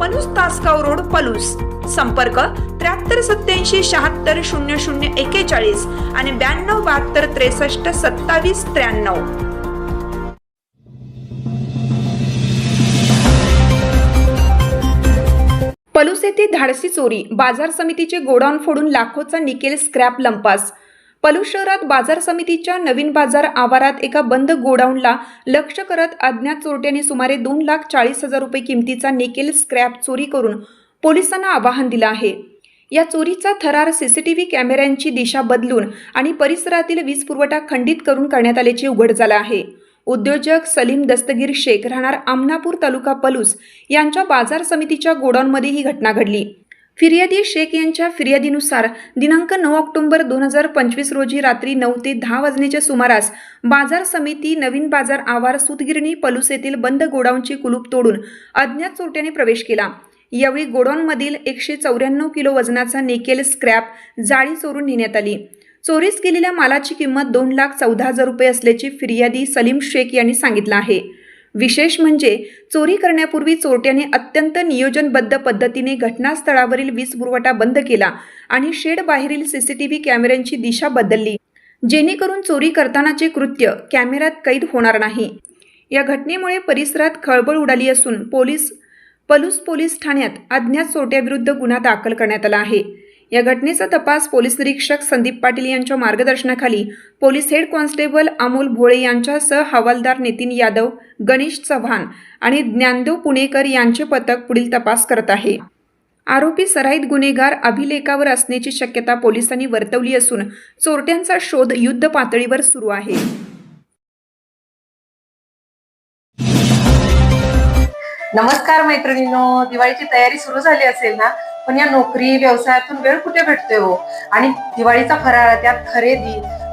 Palus Tasgaon road Palus. संपर्क त्र्याहत्तर सत्याऐंशी शहात्तर शून्य शून्य एकेचाळीस आणि ब्याण्णव बहात्तर त्रेसष्ट सत्तावीस त्र्याण्णव. पलूस येथे धाडसी चोरी. बाजार समितीचे गोडाऊन फोडून लाखोचा निकेल स्क्रॅप लंपास. पलूस शहरात बाजार समितीच्या नवीन बाजार आवारात एका बंद गोडाऊनला लक्ष करत अज्ञात चोरट्यांनी सुमारे दोन लाख चाळीस हजार रुपये किमतीचा निकेल स्क्रॅप चोरी करून पोलिसांना आवाहन दिलं आहे. या चोरीचा थरार सीसीटीव्ही कॅमेऱ्यांची दिशा बदलून आणि परिसरातील वीज पुरवठा खंडित करून करण्यात आल्याचे उघड झालं आहे. उद्योजक सलीम दस्तगीर शेख राहणार आमनापूर तालुका पलूस यांच्या बाजार समितीच्या गोडाऊनमध्ये ही घटना घडली. फिर्यादी शेख यांच्या फिर्यादीनुसार दिनांक नऊ ऑक्टोबर दोन हजार पंचवीस रोजी रात्री नऊ ते दहा वाजण्याच्या सुमारास बाजार समिती नवीन बाजार आवार सुतगिरणी पलूस येथील बंद गोडाऊनची कुलूप तोडून अज्ञात चोरट्याने प्रवेश केला. यावेळी गोडाऊनमधील एकशे चौऱ्याण्णव किलो वजनाचा निकेल स्क्रॅप जाळी चोरून नेण्यात आली. चोरीस केलेल्या मालाची किंमत दोन लाख चौदा हजार रुपये असल्याची फिर्यादी सलीम शेख यांनी सांगितलं आहे. विशेष म्हणजे चोरी करण्यापूर्वी चोरट्याने अत्यंत नियोजनबद्ध पद्धतीने घटनास्थळावरील वीज पुरवठा बंद केला आणि शेड बाहेरील सीसीटीव्ही कॅमेऱ्यांची दिशा बदलली. जेणेकरून चोरी करतानाचे कृत्य कॅमेऱ्यात कैद होणार नाही. या घटनेमुळे परिसरात खळबळ उडाली असून पोलीस पलूस पोलीस ठाण्यात अज्ञात चोरट्याविरुद्ध गुन्हा दाखल करण्यात आला आहे. या घटनेचा तपास पोलीस निरीक्षक संदीप पाटील यांच्या मार्गदर्शनाखाली police head constable Amol Bhole यांच्यासह हवालदार नितीन यादव गणेश चव्हाण आणि ज्ञानदेव पुणेकर यांचे पथक पुढील तपास करत आहे. आरोपी सराईत गुन्हेगार अभिलेखावर असण्याची शक्यता पोलिसांनी वर्तवली असून चोरट्यांचा शोध युद्ध पातळीवर सुरू आहे. नमस्कार मैत्रिणींनो दिवाळीची तयारी सुरू झाली असेल ना? पण या नोकरी व्यवसायातून वेळ कुठे भेटतोय हो? आणि दिवाळीचा फराळ त्यात खरेदी